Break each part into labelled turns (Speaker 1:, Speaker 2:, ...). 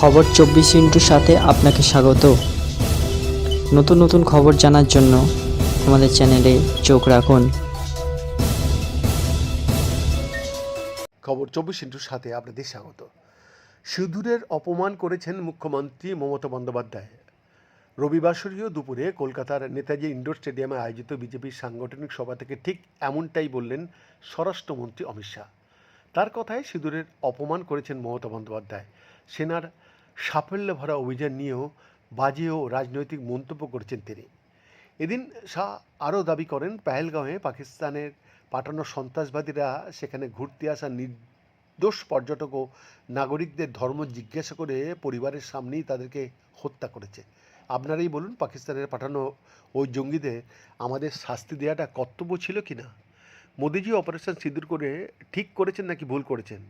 Speaker 1: খবর চব্বিশ ইন্টুর সাথে আপনাকে স্বাগত। নতুন নতুন খবর জানার জন্য আমাদের চ্যানেলে চোখ রাখুন।
Speaker 2: খবর চব্বিশ ইন্টুর সাথে আপনাদের স্বাগত। সিঁদুরের অপমান করেছেন মুখ্যমন্ত্রী মমতা বন্দ্যোপাধ্যায়। রবিবাসরীয় দুপুরে কলকাতার নেতাজি ইন্ডোর স্টেডিয়ামে আয়োজিত বিজেপির সাংগঠনিক সভা থেকে ঠিক এমনটাই বললেন স্বরাষ্ট্রমন্ত্রী অমিত শাহ। তার কথায় সিঁদুরের অপমান করেছেন মমতা বন্দ্যোপাধ্যায়। সেনার সাফল্য ভরা অভিযান নিয়েও বাজে ও রাজনৈতিক মন্তব্য করেছেন তিনি। এদিন শাহ আরও দাবি করেন, পেহেলগাঁওয়ে পাকিস্তানের পাঠানো সন্ত্রাসবাদীরা সেখানে ঘুরতে আসা নির্দোষ পর্যটক ও নাগরিকদের ধর্ম জিজ্ঞাসা করে পরিবারের সামনেই তাদেরকে হত্যা করেছে। আপনারাই বলুন, পাকিস্তানের পাঠানো ওই জঙ্গিদের আমাদের শাস্তি দেওয়াটা কর্তব্য ছিল কি না মোদিজি অপারেশন সিঁদুর করে ঠিক করেছেন নাকি ভুল করেছেন?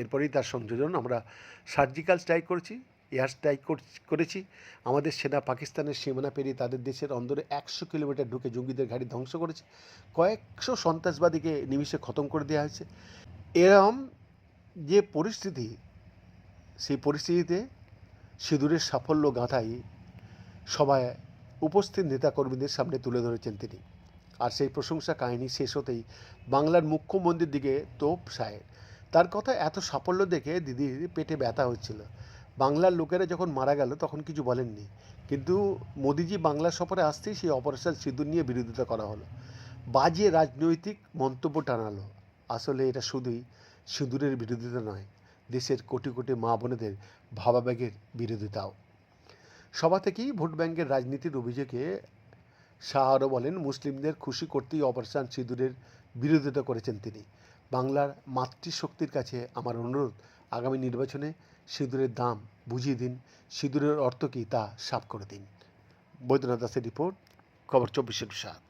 Speaker 2: এরপরেই তার সংযোজন। আমরা সার্জিক্যাল স্ট্রাইক করেছি এয়ার স্ট্রাইক করেছি। আমাদের সেনা পাকিস্তানের সীমানা পেরিয়ে তাদের দেশের অন্দরে একশো কিলোমিটার ঢুকে জঙ্গিদের গাড়ি ধ্বংস করেছে। কয়েকশো সন্ত্রাসবাদীকে নিমিষে খতম করে দেওয়া হয়েছে। এরম যে পরিস্থিতি, সেই পরিস্থিতিতে সিঁদুরের সাফল্য গাঁথাই সবাই উপস্থিত নেতাকর্মীদের সামনে তুলে ধরেছেন তিনি। আর সেই প্রশংসা কাহিনী শেষ হতেই বাংলার মুখ্যমন্ত্রীর দিকে তোপ সাহেব তার কথা এত সাফল্য দেখে দিদির পেটে ব্যথা হচ্ছিল। বাংলার লোকেরা যখন মারা গেল তখন কিছু বলেননি। কিন্তু মোদিজি বাংলা সফরে আসতেই সেই অপারেশন সিঁদুর নিয়ে বিরোধিতা করা হলো। বাজে রাজনৈতিক মন্তব্য টানালো। আসলে এটা শুধুই সিঁদুরের বিরোধিতা নয়, দেশের কোটি কোটি মা বোনেদের ভাবাবেগের বিরোধিতাও। সভা থেকেই ভোট ব্যাংকের রাজনীতির অভিযোগে শাহ আরও বলেন, মুসলিমদের খুশি করতেই অপারেশন সিঁদুরের বিরোধিতা করেছেন তিনি। বাংলার মাতৃশক্তির কাছে আমার অনুরোধ, আগামী নির্বাচনে সিঁদুরের দাম বুঝিয়ে দিন। সিঁদুরের অর্থ কী তা সাফ করে দিন। বৈদ্যনাথ দাসের রিপোর্ট, খবর চব্বিশের সাত।